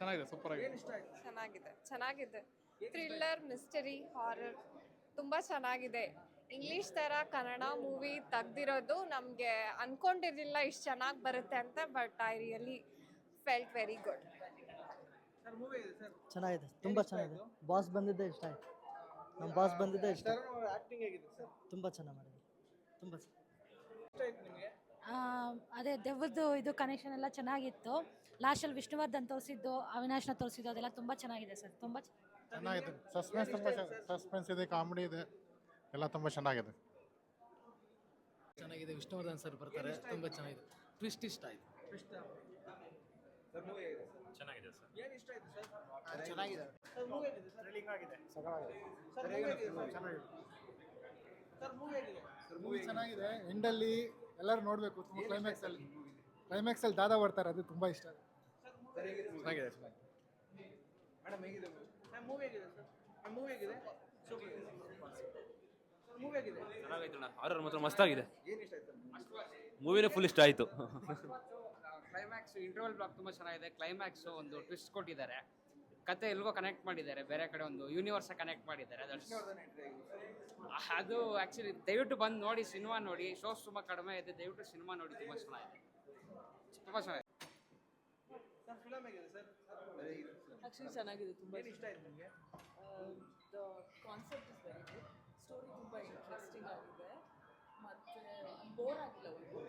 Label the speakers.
Speaker 1: ಚೆನ್ನಾಗಿದೆ ಸೂಪರ್ ಆಗಿದೆ.
Speaker 2: ಏನು ಇಷ್ಟ ಆಯ್ತು?
Speaker 3: ಚೆನ್ನಾಗಿದೆ ಚೆನ್ನಾಗಿದೆ. ಥ್ರಿಲ್ಲರ್ ಮಿಸ್ಟರಿ ಹಾರರ್ ತುಂಬಾ ಚೆನ್ನಾಗಿದೆ. ಇಂಗ್ಲಿಷ್ ಥರ ಕನ್ನಡ ಮೂವಿ ತೆಗ್ದಿರೋದು ನಮಗೆ ಅನ್ಕೊಂಡಿರ್ಲಿಲ್ಲ ಇಷ್ಟು ಚೆನ್ನಾಗಿ ಬರುತ್ತೆ ಅಂತ but I really felt very good
Speaker 2: sir movie sir.
Speaker 4: ಚೆನ್ನಾಗಿದೆ ತುಂಬಾ ಚೆನ್ನಾಗಿದೆ. ಬಾಸ್ ಬಂದಿದ್ದೆ ಇಷ್ಟ ಆಯ್ತು. ನಮ್ಮ ಬಾಸ್ ಬಂದಿದ್ದೆ ಇಷ್ಟ ತುಂಬ ಚೆನ್ನಾಗಿ ಮಾಡಿದೆ ತುಂಬ
Speaker 2: ಇಷ್ಟ ಆಯ್ತು ನಿಮಗೆ?
Speaker 5: ಆ, ಅದೇ ದೆವ್ವದ್ದು ಇದು ಕನೆಕ್ಷನ್ ಎಲ್ಲ ಚೆನ್ನಾಗಿತ್ತು. ಲಾಸ್ಟಲ್ಲಿ ವಿಷ್ಣುವರ್ಧನ್ ತೋರಿಸಿದ್ದು ಅವಿನಾಶ್ನ ತೋರಿಸಿದ್ದು ಅದೆಲ್ಲ ತುಂಬ ಚೆನ್ನಾಗಿದೆ ಸರ್. ತುಂಬ
Speaker 1: ಚೆನ್ನಾಗಿದೆ. ಸಸ್ಪೆನ್ಸ್ ತುಂಬ ಸಸ್ಪೆನ್ಸ್ ಇದೆ ಕಾಮಿಡಿ ಇದೆ ಎಲ್ಲ ತುಂಬ ಚೆನ್ನಾಗಿದೆ.
Speaker 6: ಚೆನ್ನಾಗಿದೆ. ವಿಷ್ಣುವರ್ಧನ್ ಸರ್ ಬರ್ತಾರೆ. ತುಂಬ ಚೆನ್ನಾಗಿದೆ. ಟ್ವಿಸ್ಟ್ ಇಷ್ಟ ಆಯಿತು.
Speaker 7: ಚೆನ್ನಾಗಿದೆ ಸರ್.
Speaker 2: ಏನು ಇಷ್ಟ ಆಯ್ತು ಸರ್?
Speaker 4: ಚೆನ್ನಾಗಿದೆ.
Speaker 2: ಸರ್ ಮೂವಿ ಹೇಗಿದೆ ಸರ್?
Speaker 1: ಆಗಿದೆ.
Speaker 2: Sir movie sir sir? Movie ಹೇಗಿದೆ ಸರ್ ಮೂವಿ
Speaker 1: ಚೆನ್ನಾಗಿದೆ. ಎಂಡಲ್ಲಿ ಎಲ್ಲರೂ ನೋಡಬೇಕು ತುಂಬ ಕ್ಲೈಮ್ಯಾಕ್ಸ್ ಅಲ್ಲಿ. ಕ್ಲೈಮ್ಯಾಕ್ಸ್ ಅಲ್ಲಿ ದಾದಾ ಬರ್ತಾರೆ ಅದು ತುಂಬಾ ಇಷ್ಟ. ಚೆನ್ನಾಗಿದೆ
Speaker 2: ಮೇಡಮ್ ಹೇಗಿದೆ ಮೂವಿ ಹೇಗಿದೆ ಸರ್? ಮೂವಿ ಹೇಗಿದೆ? ಸೂಪರ್ ಸರ್ ಮೂವಿ ಹೇಗಿದೆ
Speaker 7: ಚೆನ್ನಾಗೈತಣ್ಣ ಹಾರರ್ ಮಾತ್ರ ಮಸ್ತಾಗಿದೆ
Speaker 2: ಏನು ಇಷ್ಟ ಆಯ್ತು
Speaker 7: ಮೂವಿನೇ ಫುಲ್ ಇಷ್ಟ ಆಯಿತು.
Speaker 8: ಕ್ಲೈಮ್ಯಾಕ್ಸ್ ಇಂಟರ್ವಲ್ ಬ್ಲಾಕ್ ತುಂಬ ಚೆನ್ನಾಗಿದೆ. ಕ್ಲೈಮ್ಯಾಕ್ಸ್ ಒಂದು ಟ್ವಿಸ್ಟ್ ಕೊಟ್ಟಿದ್ದಾರೆ. ಕತೆ ಎಲ್ಗೋ ಕನೆಕ್ಟ್ ಮಾಡಿದ್ದಾರೆ ಬೇರೆ ಕಡೆ ಒಂದು ಯೂನಿವರ್ಸ್ ಕನೆಕ್ಟ್ ಮಾಡಿದ್ದಾರೆ. ಅದು ಆ್ಯಕ್ಚುಲಿ ದಯವಿಟ್ಟು ಬಂದು ನೋಡಿ ಸಿನಿಮಾ ನೋಡಿ ಶೋಸ್ ತುಂಬ ಕಡಿಮೆ ಇದೆ ದಯವಿಟ್ಟು ಸಿನಿಮಾ ನೋಡಿ ತುಂಬ ಚೆನ್ನಾಗಿದೆ. ತುಂಬ ಚೆನ್ನಾಗಿದೆ.
Speaker 9: ಆ್ಯಕ್ಚುಲಿ ಚೆನ್ನಾಗಿದೆ ತುಂಬ
Speaker 2: ಇಷ್ಟ ಆಯ್ತು ನಿಮಗೆ?
Speaker 9: The concept is very good story ತುಂಬ ಇಂಟ್ರೆಸ್ಟಿಂಗ್ ಆಗಿದೆ. ಮತ್ತು ಬೋರ್ ಆಗಿಲ್ಲ ಒಂದು.